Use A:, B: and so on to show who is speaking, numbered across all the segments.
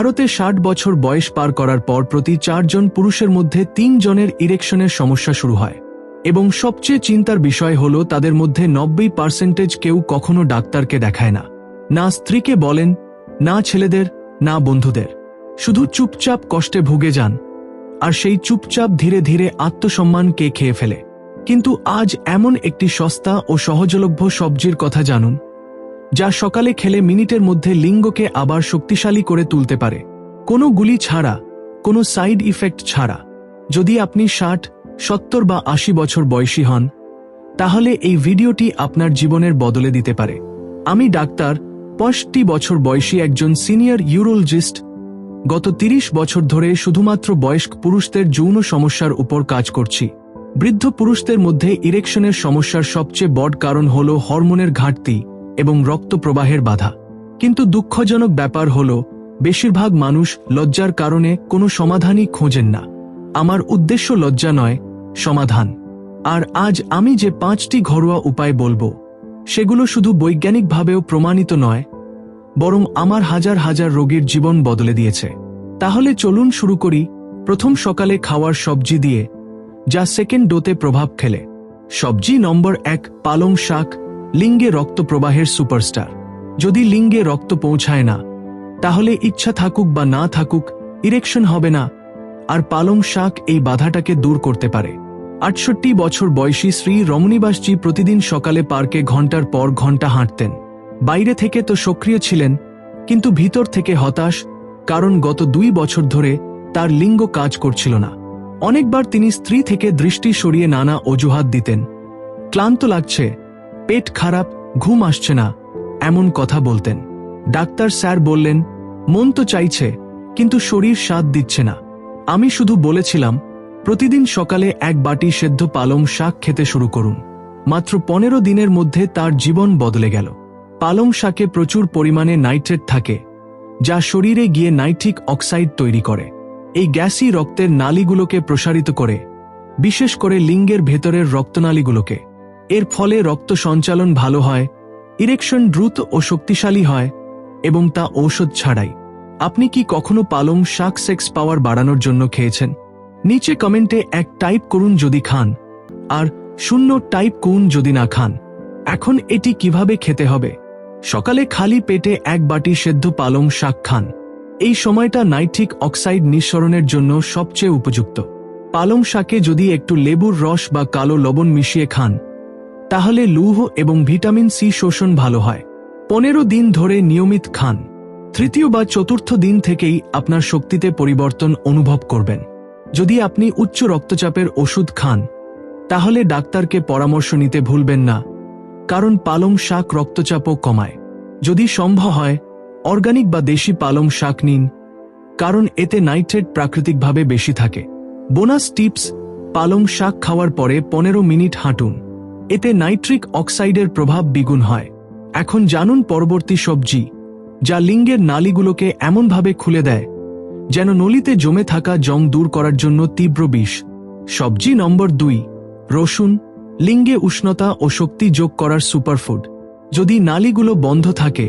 A: ভারতে ষাট বছর বয়স পার করার পর প্রতি চারজন পুরুষের মধ্যে তিন জনের ইরেকশনের সমস্যা শুরু হয়। এবং সবচেয়ে চিন্তার বিষয় হল, তাদের মধ্যে নব্বই পার্সেন্টেজ কেউ কখনো ডাক্তারকে দেখায় না। না স্ত্রীকে বলেন, না ছেলেদের, না বন্ধুদের। শুধু চুপচাপ কষ্টে ভুগে যান। আর সেই চুপচাপ ধীরে ধীরে আত্মসম্মান কে খেয়ে ফেলে। কিন্তু আজ এমন একটি সস্তা ও সহজলভ্য সবজির কথা জানুন যা সকালে খেলে মিনিটের মধ্যে লিঙ্গকে আবার শক্তিশালী করে তুলতে পারে। কোনো গুলি ছাড়া, কোনো সাইড ইফেক্ট ছাড়া। যদি আপনি ষাট, সত্তর বা আশি বছর বয়সী হন, তাহলে এই ভিডিওটি আপনার জীবনের বদলে দিতে পারে। আমি ডাক্তার পঁয়ষট্টি বছর বয়সী একজন সিনিয়র ইউরোলজিস্ট। গত তিরিশ বছর ধরে শুধুমাত্র বয়স্ক পুরুষদের যৌন সমস্যার উপর কাজ করছি। বৃদ্ধ পুরুষদের মধ্যে ইরেকশনের সমস্যার সবচেয়ে বড় কারণ হল হরমোনের ঘাটতি। এবং রক্ত প্রবাহের বাধা। কিন্তু দুঃখজনক ব্যাপার হল, বেশিরভাগ মানুষ লজ্জার কারণে কোনো সমাধানই খোঁজেন না। আমার উদ্দেশ্য লজ্জা নয়, সমাধান। আর আজ আমি যে পাঁচটি ঘরোয়া উপায় বলব, সেগুলো শুধু বৈজ্ঞানিকভাবেও প্রমাণিত নয়, বরং আমার হাজার হাজার রোগীর জীবন বদলে দিয়েছে। তাহলে চলুন শুরু করি, প্রথম সকালে খাওয়ার সবজি দিয়ে, যা সেকেন্ড ডোতে প্রভাব খেলে সবজি নম্বর এক, পালং শাক। লিঙ্গে রক্ত প্রবাহের সুপারস্টার। যদি লিঙ্গে রক্ত পৌঁছায় না, তাহলে ইচ্ছা থাকুক বা না থাকুক ইরেকশন হবে না। আর পালং শাক এই বাধাটাকে দূর করতে পারে। আটষট্টি বছর বয়সী শ্রী রমণীবাসজি প্রতিদিন সকালে পার্কে ঘণ্টার পর ঘণ্টা হাঁটতেন। বাইরে থেকে তো সক্রিয় ছিলেন, কিন্তু ভিতর থেকে হতাশ, কারণ গত দুই বছর ধরে তার লিঙ্গ কাজ করছিল না। অনেকবার তিনি স্ত্রী থেকে দৃষ্টি সরিয়ে নানা অজুহাত দিতেন। ক্লান্ত লাগছে পেট খারাপ, ঘুম আসছে না, এমন কথা বলতেন। ডাক্তার স্যার বললেন, মন তো চাইছে, কিন্তু শরীর স্বাদ দিচ্ছে না। আমি শুধু বলেছিলাম, প্রতিদিন সকালে এক বাটি সেদ্ধ পালং শাক খেতে শুরু করুন। মাত্র পনেরো দিনের মধ্যে তার জীবন বদলে গেল। পালং শাকে প্রচুর পরিমাণে নাইট্রেট থাকে, যা শরীরে গিয়ে নাইট্রিক অক্সাইড তৈরি করে। এই গ্যাসই রক্তের নালীগুলোকে প্রসারিত করে, বিশেষ করে লিঙ্গের ভেতরের রক্তনালীগুলোকে। এর ফলে রক্ত সঞ্চালন ভালো হয় ইরেকশন দ্রুত ও শক্তিশালী হয়, এবং তা ঔষধ ছাড়াই। আপনি কি কখনো পালং শাক সেক্স পাওয়ার বাড়ানোর জন্য খেয়েছেন? নিচে কমেন্টে এক টাইপ করুন যদি খান। আর শূন্য টাইপ করুন যদি না খান। এখন এটি কীভাবে খেতে হবে? সকালে খালি পেটে এক বাটি সেদ্ধ পালং শাক খান। এই সময়টা নাইট্রিক অক্সাইড নিঃসরণের জন্য সবচেয়ে উপযুক্ত। পালং শাকে যদি একটু লেবুর রস বা কালো লবণ মিশিয়ে খান তাহলে লৌহ এবং ভিটামিন সি শোষণ ভালো হয়। পনেরো দিন ধরে নিয়মিত খান। তৃতীয় বা চতুর্থ দিন থেকেই আপনার শক্তিতে পরিবর্তন অনুভব করবেন। যদি আপনি উচ্চ রক্তচাপের ওষুধ খান, তাহলে ডাক্তারকে পরামর্শ নিতে ভুলবেন না, কারণ পালং শাক রক্তচাপও কমায়। যদি সম্ভব হয়, অর্গানিক বা দেশি পালং শাক নিন, কারণ এতে নাইট্রেট প্রাকৃতিকভাবে বেশি থাকে। বোনাস টিপস, পালং শাক খাওয়ার পরে পনেরো মিনিট হাঁটুন। এতে নাইট্রিক অক্সাইডের প্রভাব দ্বিগুণ হয়। এখন জানুন পরবর্তী সবজি, যা লিঙ্গের নালীগুলোকে এমনভাবে খুলে দেয়, যেন নলিতে জমে থাকা জং দূর করার জন্য তীব্র বিষ। সবজি নম্বর দুই, রসুন, লিঙ্গে উষ্ণতা ও শক্তি যোগ করার সুপারফুড। যদি নালীগুলো বন্ধ থাকে,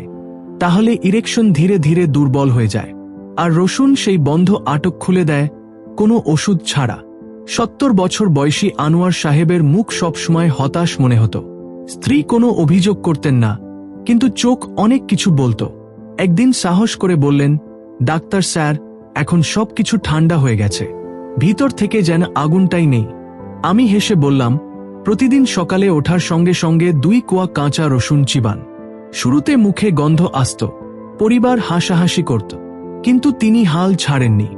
A: তাহলে ইরেকশন ধীরে ধীরে দুর্বল হয়ে যায়। আর রসুন সেই বন্ধ আটক খুলে দেয়, কোনো ওষুধ ছাড়া। সত্তর বছর বয়সী আনোয়ার সাহেবের মুখ সবসময় হতাশ মনে হতো। স্ত্রী কোনো অভিযোগ করতেন না, কিন্তু চোখ অনেক কিছু বলতো। একদিন সাহস করে বললেন, ডাক্তার স্যার, এখন সবকিছু ঠান্ডা হয়ে গেছে। ভিতর থেকে যেন আগুনটাই নেই। আমি হেসে বললাম, প্রতিদিন সকালে ওঠার সঙ্গে সঙ্গে দুই কোয়া কাঁচা রসুন চিবান। শুরুতে মুখে গন্ধ আসত, পরিবার হাসাহাসি করত, কিন্তু তিনি হাল ছাড়েননি।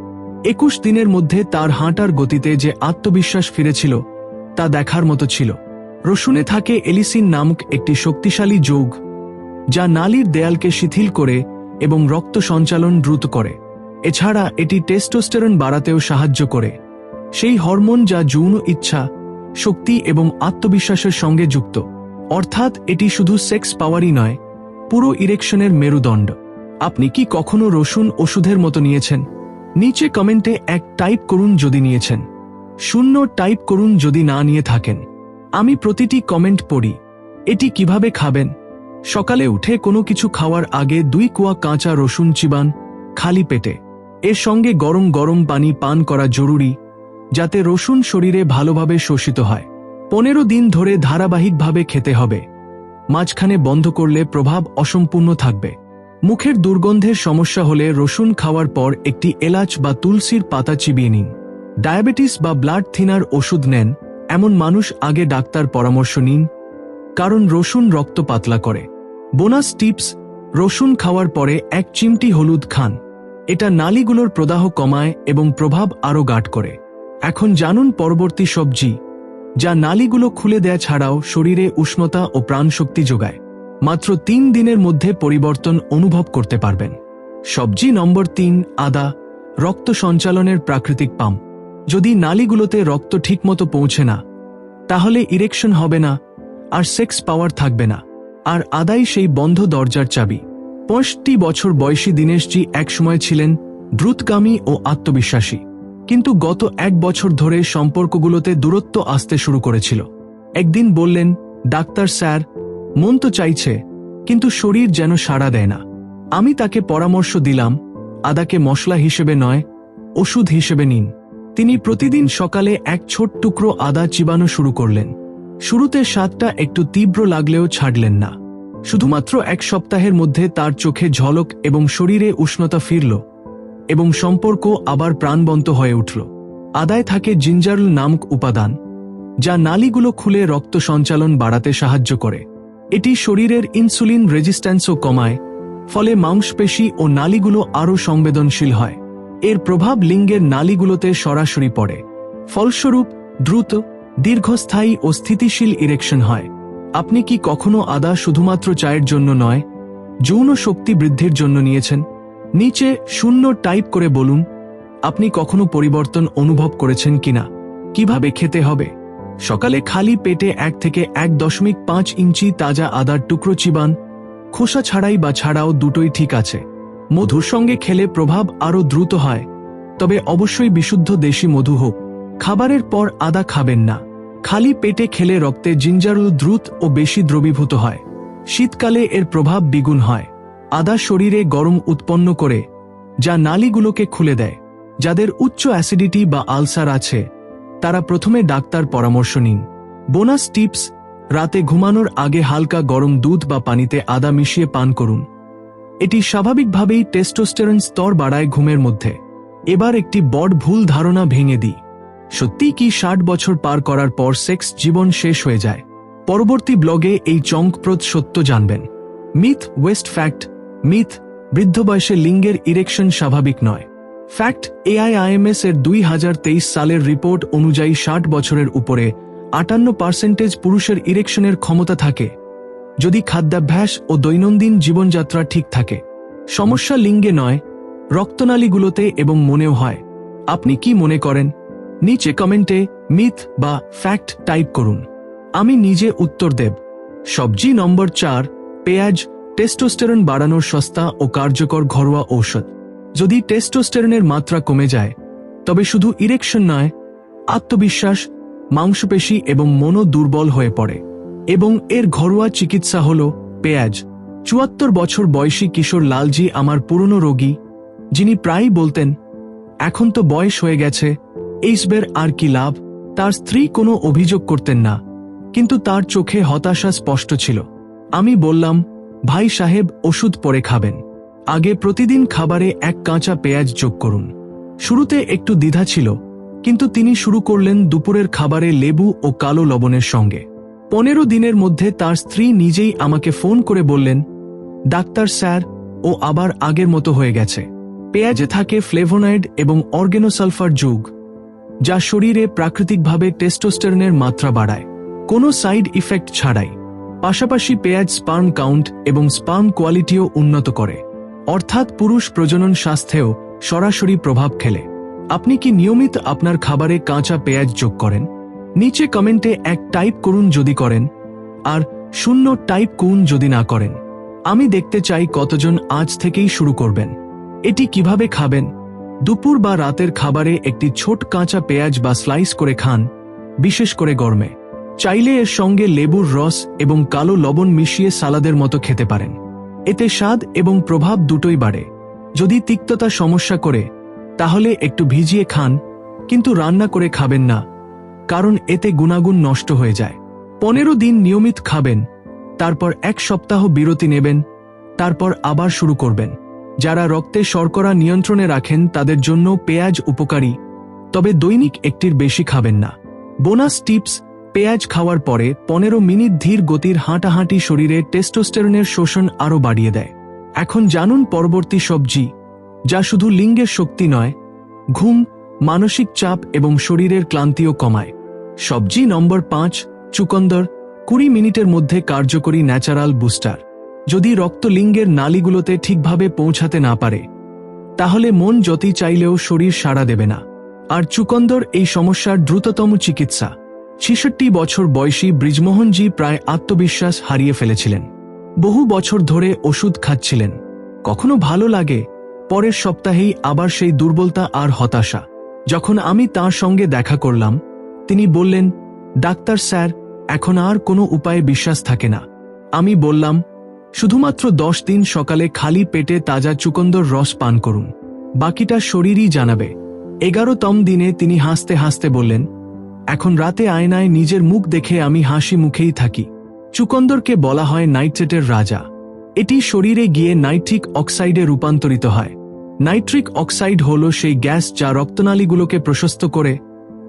A: একুশ দিনের মধ্যে তার হাঁটার গতিতে যে আত্মবিশ্বাস ফিরেছিল, তা দেখার মতো ছিল। রসুনে থাকে এলিসিন নামক একটি শক্তিশালী যোগ, যা নালীর দেয়ালকে শিথিল করে এবং রক্ত সঞ্চালন দ্রুত করে। এছাড়া এটি টেস্টোস্টেরন বাড়াতেও সাহায্য করে। সেই হরমোন যা যৌন ইচ্ছা, শক্তি এবং আত্মবিশ্বাসের সঙ্গে যুক্ত। অর্থাৎ এটি শুধু সেক্স পাওয়ারই নয়, পুরো ইরেকশনের মেরুদণ্ড। আপনি কি কখনো রসুন ওষুধের মতো নিয়েছেন? নিচে কমেন্টে এক টাইপ করুন যদি নিয়েছেন। শূন্য টাইপ করুন যদি না নিয়ে থাকেন। আমি প্রতিটি কমেন্ট পড়ি। এটি কীভাবে খাবেন? সকালে উঠে কোনো কিছু খাওয়ার আগে দুই কুয়া কাঁচা রসুন চিবান, খালি পেটে। এর সঙ্গে গরম গরম পানি পান করা জরুরি, যাতে রসুন শরীরে ভালোভাবে শোষিত হয়। পনেরো দিন ধরে ধারাবাহিকভাবে খেতে হবে। মাঝখানে বন্ধ করলে প্রভাব অসম্পূর্ণ থাকবে। মুখের দুর্গন্ধের সমস্যা হলে রসুন খাওয়ার পর একটি এলাচ বা তুলসীর পাতা চিবিয়ে নিন। ডায়াবেটিস বা ব্লাড থিনার ওষুধ নেন, এমন মানুষ আগে ডাক্তার পরামর্শ নিন, কারণ রসুন রক্ত পাতলা করে। বোনাস টিপস, রসুন খাওয়ার পরে এক চিমটি হলুদ খান। এটা নালীগুলোর প্রদাহ কমায় এবং প্রভাব আরও গাঢ় করে। এখন জানুন পরবর্তী সবজি, যা নালীগুলো খুলে দেয়া ছাড়াও শরীরে উষ্ণতা ও প্রাণশক্তি যোগায়। মাত্র তিন দিনের মধ্যে পরিবর্তন অনুভব করতে পারবেন। সবজি নম্বর তিন, আদা, রক্ত সঞ্চালনের প্রাকৃতিক পাম্প। যদি নালীগুলোতে রক্ত ঠিকমতো পৌঁছে না, তাহলে ইরেকশন হবে না, আর সেক্স পাওয়ার থাকবে না। আর আদাই সেই বন্ধ দরজার চাবি। পঁয়ষট্টি বছর বয়সী দীনেশজি একসময় ছিলেন দ্রুতগামী ও আত্মবিশ্বাসী। কিন্তু গত এক বছর ধরে সম্পর্কগুলোতে দূরত্ব আসতে শুরু করেছিল। একদিন বললেন, ডাক্তার স্যার মন তো চাইছে, কিন্তু শরীর যেন সাড়া দেয় না। আমি তাকে পরামর্শ দিলাম, আদাকে মশলা হিসেবে নয়, ওষুধ হিসেবে নিন। তিনি প্রতিদিন সকালে এক ছোট টুকরো আদা চিবানো শুরু করলেন। শুরুতে স্বাদটা একটু তীব্র লাগলেও ছাড়লেন না। শুধুমাত্র এক সপ্তাহের মধ্যে তার চোখে ঝলক এবং শরীরে উষ্ণতা ফিরল, এবং সম্পর্ক আবার প্রাণবন্ত হয়ে উঠল। আদায় থাকে জিঞ্জারল নামক উপাদান, যা নালীগুলো খুলে রক্ত সঞ্চালন বাড়াতে সাহায্য করে। এটি শরীরের ইনসুলিন রেজিস্ট্যান্সও কমায়, ফলে মাংসপেশি ও নালীগুলো আরও সংবেদনশীল হয়। এর প্রভাব লিঙ্গের নালীগুলোতে সরাসরি পড়ে। ফলস্বরূপ, দ্রুত, দীর্ঘস্থায়ী ও স্থিতিশীল ইরেকশন হয়। আপনি কি কখনো আদা শুধুমাত্র চায়ের জন্য নয়, যৌন শক্তি বৃদ্ধির জন্য নিয়েছেন? নিচে শূন্য টাইপ করে বলুন, আপনি কখনো পরিবর্তন অনুভব করেছেন কিনা? কীভাবে খেতে হবে? সকালে খালি পেটে এক থেকে এক দশমিক পাঁচ ইঞ্চি তাজা আদার টুকরো চিবান, খোসা ছাড়াই বা ছাড়াও দুটোই ঠিক আছে। মধুর সঙ্গে খেলে প্রভাব আরও দ্রুত হয়, তবে অবশ্যই বিশুদ্ধ দেশি মধু হোক। খাবারের পর আদা খাবেন না। খালি পেটে খেলে রক্তে জিঞ্জারুল দ্রুত ও বেশি দ্রবীভূত হয়। শীতকালে এর প্রভাব দ্বিগুণ হয়। আদা শরীরে গরম উৎপন্ন করে, যা নালীগুলোকে খুলে দেয়, যাদের উচ্চ অ্যাসিডিটি বা আলসার আছে। তারা প্রথমে ডাক্তার পরামর্শ নিন। বোনাস টিপস, রাতে ঘুমানোর আগে হালকা গরম দুধ বা পানিতে আদা মিশিয়ে পান করুন। এটি স্বাভাবিকভাবেই টেস্টোস্টেরন স্তর বাড়ায় ঘুমের মধ্যে। এবার একটি বড় ভুল ধারণা ভেঙে দিই। সত্যি কি ষাট বছর পার করার পর সেক্স জীবন শেষ হয়ে যায়? পরবর্তী ব্লগে এই চমকপ্রদ সত্য জানবেন। মিথ ওয়েস্ট ফ্যাক্ট, মিথ বৃদ্ধ বয়সে লিঙ্গের ইরেকশন স্বাভাবিক নয়। ফ্যাক্ট এআইআইএমএস এর দুই হাজার তেইশ সালের রিপোর্ট অনুযায়ী ষাট বছরের উপরে আটান্ন পার্সেন্টেজ পুরুষের ইরেকশনের ক্ষমতা থাকে। যদি খাদ্যাভ্যাস ও দৈনন্দিন জীবনযাত্রা ঠিক থাকে। সমস্যা লিঙ্গে নয়, রক্তনালীগুলোতে এবং মনেও হয়। আপনি কি মনে করেন? নিচে কমেন্টে মিথ বা ফ্যাক্ট টাইপ করুন। আমি নিজে উত্তর দেব। সবজি নম্বর চার, পেঁয়াজ, টেস্টোস্টেরন বাড়ানোর সস্তা ও কার্যকর ঘরোয়া ঔষধ। যদি টেস্টোস্টেরনের মাত্রা কমে যায়, তবে শুধু ইরেকশন নয়, আত্মবিশ্বাস, মাংসপেশি এবং মনও দুর্বল হয়ে পড়ে। এবং এর ঘরোয়া চিকিৎসা হল পেঁয়াজ। চুয়াত্তর বছর বয়সী কিশোর লালজি আমার পুরনো রোগী, যিনি প্রায়ই বলতেন, এখন তো বয়স হয়ে গেছে, এইসবের আর কি লাভ, তার স্ত্রী কোনো অভিযোগ করতেন না। কিন্তু তার চোখে হতাশা স্পষ্ট ছিল। আমি বললাম, ভাই সাহেব, ওষুধ পরে খাবেন। আগে প্রতিদিন খাবারে এক কাঁচা পেঁয়াজ যোগ করুন। শুরুতে একটু দ্বিধা ছিল, কিন্তু তিনি শুরু করলেন দুপুরের খাবারে লেবু ও কালো লবণের সঙ্গে। পনেরো দিনের মধ্যে তার স্ত্রী নিজেই আমাকে ফোন করে বললেন, ডাক্তার স্যার, ও আবার আগের মতো হয়ে গেছে। পেঁয়াজে থাকে ফ্লেভোনাইড এবং অর্গেনোসালফার যুগ, যা শরীরে প্রাকৃতিকভাবে টেস্টোস্টেরনের মাত্রা বাড়ায়। কোনো সাইড ইফেক্ট ছাড়াই। পাশাপাশি পেঁয়াজ স্পার্ম কাউন্ট এবং স্পার্ম কোয়ালিটিও উন্নত করে। অর্থাৎ পুরুষ প্রজনন স্বাস্থ্যেও সরাসরি প্রভাব খেলে। আপনি কি নিয়মিত আপনার খাবারে কাঁচা পেঁয়াজ যোগ করেন? নিচে কমেন্টে এক টাইপ করুন যদি করেন, আর শূন্য টাইপ করুন যদি না করেন। আমি দেখতে চাই কতজন আজ থেকেই শুরু করবেন। এটি কীভাবে খাবেন? দুপুর বা রাতের খাবারে একটি ছোট কাঁচা পেঁয়াজ বা স্লাইস করে খান, বিশেষ করে গরমে। চাইলে এর সঙ্গে লেবুর রস এবং কালো লবণ মিশিয়ে সালাদের মতো খেতে পারেন। এতে স্বাদ এবং প্রভাব দুটোই বাড়ে। যদি তিক্ততা সমস্যা করে, তাহলে একটু ভিজিয়ে খান, কিন্তু রান্না করে খাবেন না, কারণ এতে গুণাগুণ নষ্ট হয়ে যায়। পনেরো দিন নিয়মিত খাবেন, তারপর এক সপ্তাহ বিরতি নেবেন, তারপর আবার শুরু করবেন। যারা রক্তে শর্করা নিয়ন্ত্রণে রাখেন, তাদের জন্য পেঁয়াজ উপকারী, তবে দৈনিক একটির বেশি খাবেন না। বোনাস টিপস পেঁয়াজ খাওয়ার পরে পনেরো মিনিট ধীর গতির হাঁটাহাঁটি শরীরে টেস্টোস্টেরনের শোষণ আরও বাড়িয়ে দেয়। এখন জানুন পরবর্তী সবজি, যা শুধু লিঙ্গের শক্তি নয়, ঘুম, মানসিক চাপ এবং শরীরের ক্লান্তিও কমায়। সবজি নম্বর পাঁচ, চুকন্দর, কুড়ি মিনিটের মধ্যে কার্যকরী ন্যাচারাল বুস্টার। যদি রক্ত লিঙ্গের নালীগুলোতে ঠিকভাবে পৌঁছাতে না পারে, তাহলে মন যতই চাইলেও শরীর সাড়া দেবে না। আর চুকন্দর এই সমস্যার দ্রুততম চিকিৎসা। ছেষট্টি বছর বয়সী ব্রিজমোহনজি প্রায় আত্মবিশ্বাস হারিয়ে ফেলেছিলেন। বহু বছর ধরে ওষুধ খাচ্ছিলেন। কখনো ভালো লাগে, পরের সপ্তাহেই আবার সেই দুর্বলতা আর হতাশা। যখন আমি তার সঙ্গে দেখা করলাম, তিনি বললেন, ডাক্তার স্যার, এখন আর কোনো উপায়ে বিশ্বাস থাকে না। আমি বললাম, শুধুমাত্র দশ দিন সকালে খালি পেটে তাজা চুকন্দর রস পান করুন। বাকিটা শরীরই জানাবে। এগারোতম দিনে তিনি হাসতে হাসতে বললেন এখন রাতে আয়নায় নিজের মুখ দেখে আমি হাসি মুখেই থাকি। চুকন্দরকে বলা হয় নাইট্রেটের রাজা। এটি শরীরে গিয়ে নাইট্রিক অক্সাইডে রূপান্তরিত হয়। নাইট্রিক অক্সাইড হল সেই গ্যাস যা রক্তনালীগুলোকে প্রশস্ত করে,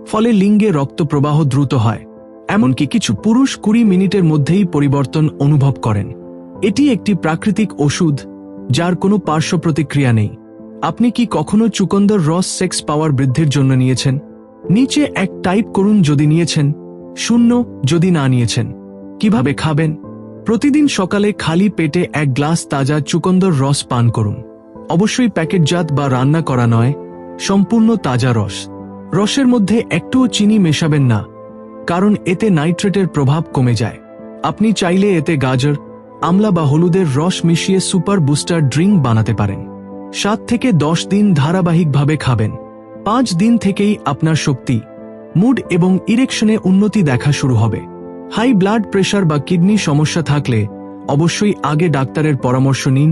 A: ফলে লিঙ্গে রক্ত প্রবাহ দ্রুত হয়। এমনকি কিছু পুরুষ কুড়ি মিনিটের মধ্যেই পরিবর্তন অনুভব করেন। এটি একটি প্রাকৃতিক ওষুধ, যার কোনো পার্শ্ব প্রতিক্রিয়া নেই। আপনি কি কখনো চুকন্দর রস সেক্স পাওয়ার বৃদ্ধির জন্য নিয়েছেন? নিচে এক টাইপ করুন যদি নিয়েছেন, শূন্য যদি না নিয়েছেন। কীভাবে খাবেন? প্রতিদিন সকালে খালি পেটে এক গ্লাস তাজা চুকন্দর রস পান করুন। অবশ্যই প্যাকেটজাত বা রান্না করা নয়, সম্পূর্ণ তাজা রস। রসের মধ্যে একটুও চিনি মেশাবেন না, কারণ এতে নাইট্রেটের প্রভাব কমে যায়। আপনি চাইলে এতে গাজর, আমলা বা হলুদের রস মিশিয়ে সুপার বুস্টার ড্রিঙ্ক বানাতে পারেন। সাত থেকে দশ দিন ধারাবাহিকভাবে খাবেন। পাঁচ দিন থেকেই আপনার শক্তি, মুড এবং ইরেকশনে উন্নতি দেখা শুরু হবে। হাই ব্লাড প্রেশার বা কিডনি সমস্যা থাকলে অবশ্যই আগে ডাক্তারের পরামর্শ নিন,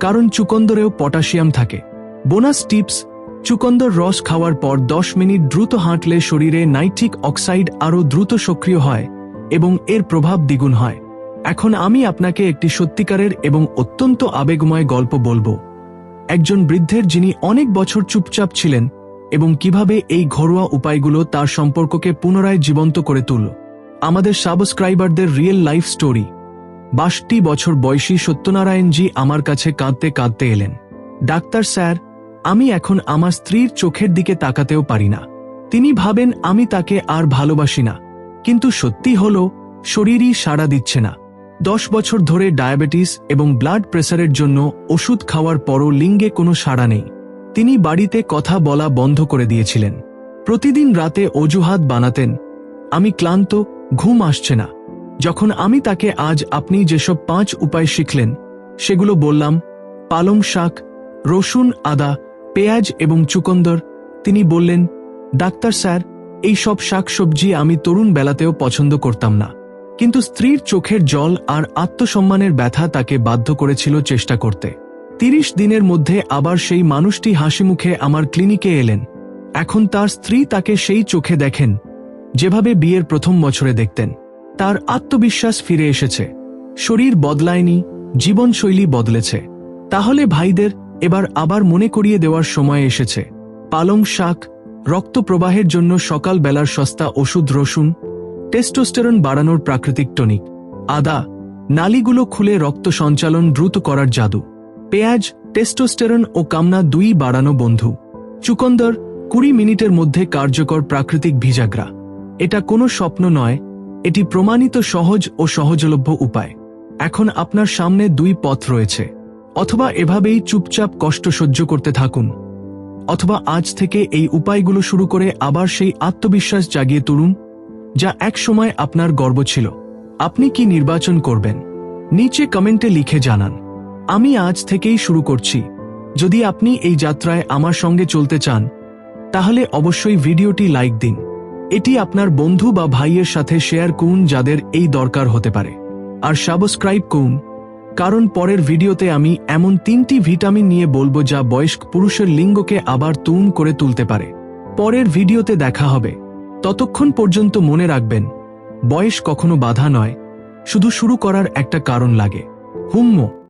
A: কারণ চুকন্দরেও পটাশিয়াম থাকে। বোনাস টিপস চুকন্দর রস খাওয়ার পর দশ মিনিট দ্রুত হাঁটলে শরীরে নাইট্রিক অক্সাইড আরও দ্রুত সক্রিয় হয় এবং এর প্রভাব দ্বিগুণ হয়। এখন আমি আপনাকে একটি সত্যিকারের এবং অত্যন্ত আবেগময় গল্প বলব। একজন বৃদ্ধের যিনি অনেক বছর চুপচাপ ছিলেন এবং কীভাবে এই ঘরোয়া উপায়গুলো তার সম্পর্ককে পুনরায় জীবন্ত করে তুলল। আমাদের সাবস্ক্রাইবারদের রিয়েল লাইফ স্টোরি। বাষট্টি বছর বয়সী সত্যনারায়ণজি আমার কাছে কাঁদতে কাঁদতে এলেন। ডাক্তার স্যার, আমি এখন আমার স্ত্রীর চোখের দিকে তাকাতেও পারি না। তিনি ভাবেন আমি তাকে আর ভালোবাসি না। কিন্তু সত্যি হল, শরীরই সাড়া দিচ্ছে না। দশ বছর ধরে ডায়াবেটিস এবং ব্লাড প্রেসারের জন্য ওষুধ খাওয়ার পরও লিঙ্গে কোনো সাড়া নেই। তিনি বাড়িতে কথা বলা বন্ধ করে দিয়েছিলেন। প্রতিদিন রাতে অজুহাত বানাতেন, আমি ক্লান্ত, ঘুম আসছে না। যখন আমি তাকে আজ আপনি যেসব পাঁচ উপায় শিখলেন, সেগুলো বললাম, পালং শাক, রসুন, আদা, পেঁয়াজ এবং চুকন্দর, তিনি বললেন, ডাক্তার স্যার, এই সব শাকসবজি আমি তরুণ বেলাতেও পছন্দ করতাম না। কিন্তু স্ত্রীর চোখের জল আর আত্মসম্মানের ব্যথা তাকে বাধ্য করেছিল চেষ্টা করতে। তিরিশ দিনের মধ্যে আবার সেই মানুষটি হাসি মুখে আমার ক্লিনিকে এলেন। এখন তার স্ত্রী তাকে সেই চোখে দেখেন, যেভাবে বিয়ের প্রথম বছরে দেখতেন। তার আত্মবিশ্বাস ফিরে এসেছে। শরীর বদলায়নি, জীবনশৈলী বদলেছে। তাহলে ভাইদের এবার আবার মনে করিয়ে দেওয়ার সময় এসেছে। পালং শাক, রক্ত প্রবাহের জন্য সকাল বেলার সস্তা ওষুধ রসুন, টেস্টোস্টেরন বাড়ানোর প্রাকৃতিক টনিক, আদা, নালিগুলো খুলে রক্ত সঞ্চালন দ্রুত করার জাদু। পেঁয়াজ, টেস্টোস্টেরন ও কামনা দুই বাড়ানো বন্ধু। চুকন্দর, কুড়ি মিনিটের মধ্যে কার্যকর প্রাকৃতিক ভিজাগ্রা। এটা কোনো স্বপ্ন নয়, এটি প্রমাণিত সহজ ও সহজলভ্য উপায়। এখন আপনার সামনে দুই পথ রয়েছে। অথবা এভাবেই চুপচাপ কষ্ট সহ্য করতে থাকুন, অথবা আজ থেকে এই উপায়গুলো শুরু করে আবার সেই আত্মবিশ্বাস জাগিয়ে তুলুন, যা এক সময় আপনার গর্ব ছিল। আপনি কি নির্বাচন করবেন? নিচে কমেন্টে লিখে জানান। আমি আজ থেকেই শুরু করছি। যদি আপনি এই যাত্রায় আমার সঙ্গে চলতে চান, তাহলে অবশ্যই ভিডিওটি লাইক দিন। এটি আপনার বন্ধু বা ভাইয়ের সাথে শেয়ার করুন যাদের এই দরকার হতে পারে। আর সাবস্ক্রাইব করুন, কারণ পরের ভিডিওতে আমি এমন তিনটি ভিটামিন নিয়ে বলব যা বয়স্ক পুরুষের লিঙ্গকে আবার তুন করে তুলতে পারে। পরের ভিডিওতে দেখা হবে। ততক্ষণ পর্যন্ত মনে রাখবেন, বয়স কখনো বাধা নয়, শুধু শুরু করার একটা কারণ লাগে। হুম্ম